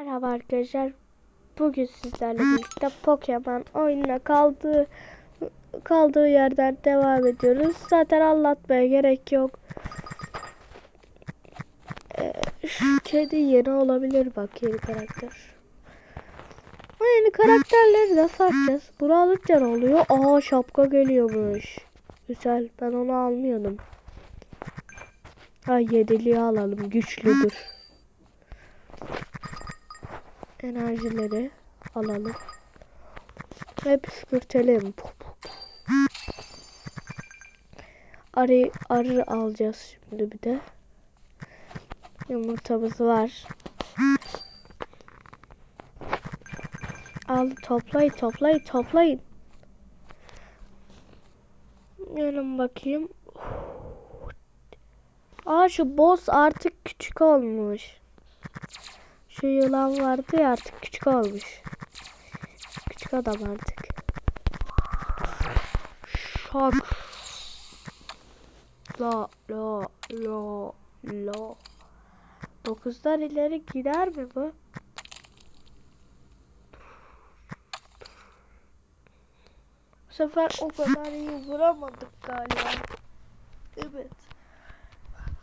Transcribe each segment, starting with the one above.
Merhaba arkadaşlar. Bugün sizlerle birlikte Pokemon oyununa kaldığı kaldığı yerden devam ediyoruz. Zaten anlatmaya gerek yok. Ee, şu kedi yeni olabilir bak yeni karakter. O yeni karakterleri nasıl açacağız? Bunu alınca ne oluyor? Aa şapka geliyormuş. Güzel. Ben onu almıyordum. Ha yediliği alalım. Güçlüdür enerjileri alalım. Ve püskürtelim. Arı, arı alacağız şimdi bir de. Yumurtamız var. Al toplayın toplayın toplayın. Gelin bakayım. Aa şu boss artık küçük olmuş. Şu yılan vardı ya artık küçük olmuş. Küçük adam artık. Şok. La la la la. Dokuzdan ileri gider mi bu? Bu sefer o kadar iyi vuramadık galiba. Evet.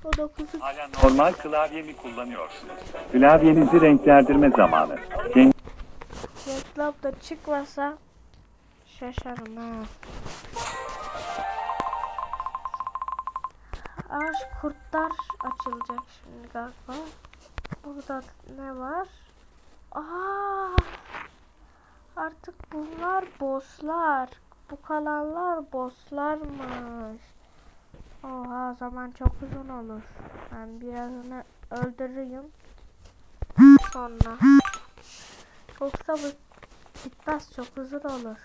O dokuzu Hala normal klavye mi kullanıyorsunuz? Klavyenizi renklendirme zamanı. Gen- reklam da çıkmasa şaşarım ha. Ağaç kurtlar açılacak şimdi galiba. Burada ne var? Aa! Artık bunlar bosslar. Bu kalanlar bosslarmış. Oha zaman çok uzun olur. Ben birazını öldürürüm. Sonra. Yoksa bu bitmez çok uzun olur.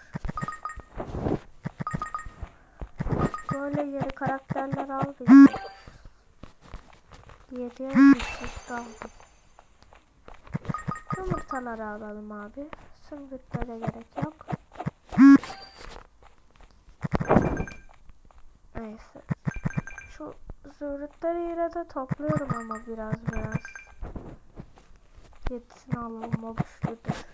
Böyle yeni karakterler aldım. Yediye düşmüş aldım. Yumurtaları alalım abi. Sümbütlere gerek yok. Neyse. Şu zümrütleri yine de topluyorum ama biraz biraz. Yedisini alalım o güçlüdür.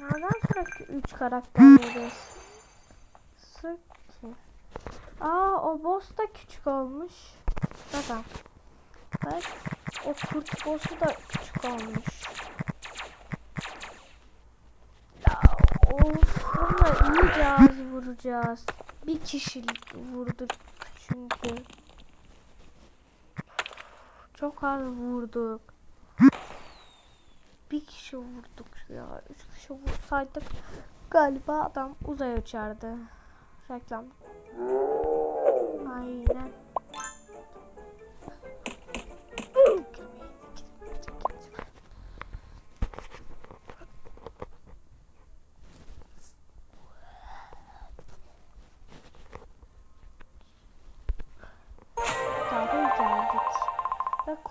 Neden sürekli 3 karakter veriyorsun? Sık ki. Aa o boss da küçük olmuş. Neden? Bak o kurt boss'u da küçük olmuş. Ya of bununla iyice az vuracağız. Bir kişilik vurduk çünkü. Çok az vurduk. Bir kişi vurduk ya. Üç kişi vursaydık galiba adam uzaya uçardı. Reklam.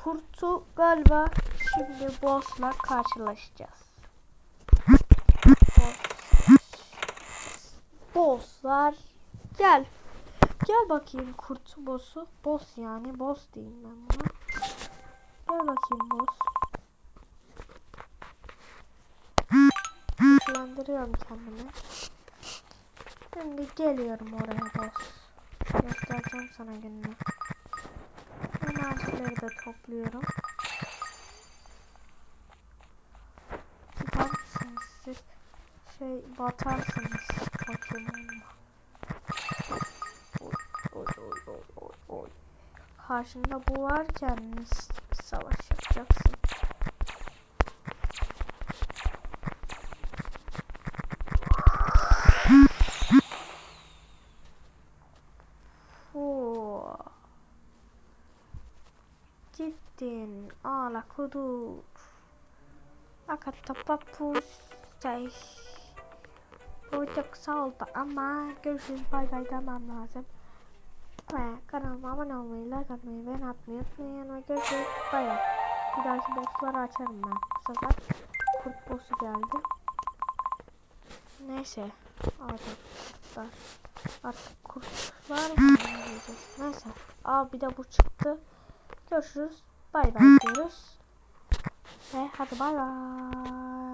Kurtu galiba şimdi boss'la karşılaşacağız. Boss. Boss'lar gel. Gel bakayım kurt boss'u. Boss yani boss diyeyim ben buna. Gel bakayım boss. Güçlendiriyorum kendimi. Şimdi geliyorum oraya boss. Göstereceğim sana gününü. Enerjileri de topluyorum. Gider misiniz siz? Şey batarsınız. Bakın. Oy oy oy oy oy oy. Karşında bu varken savaş yapacaksın. Gittin ala kudur. Fakat papapus şey. Bu çok sağ oldu ama görüşürüz bay bay demem lazım. Ve kanalıma abone olmayı, like atmayı ve atmayı unutmayın. Ve görüşürüz bay bay. Bir dahaki bossları açarım ben. Bu sefer kurt bossu geldi. Neyse. Artık artık kurtlar mı diyeceğiz. Neyse. Aa bir de bu çıktı. Görüşürüz. Bay bay diyoruz. Ve hadi bay bay.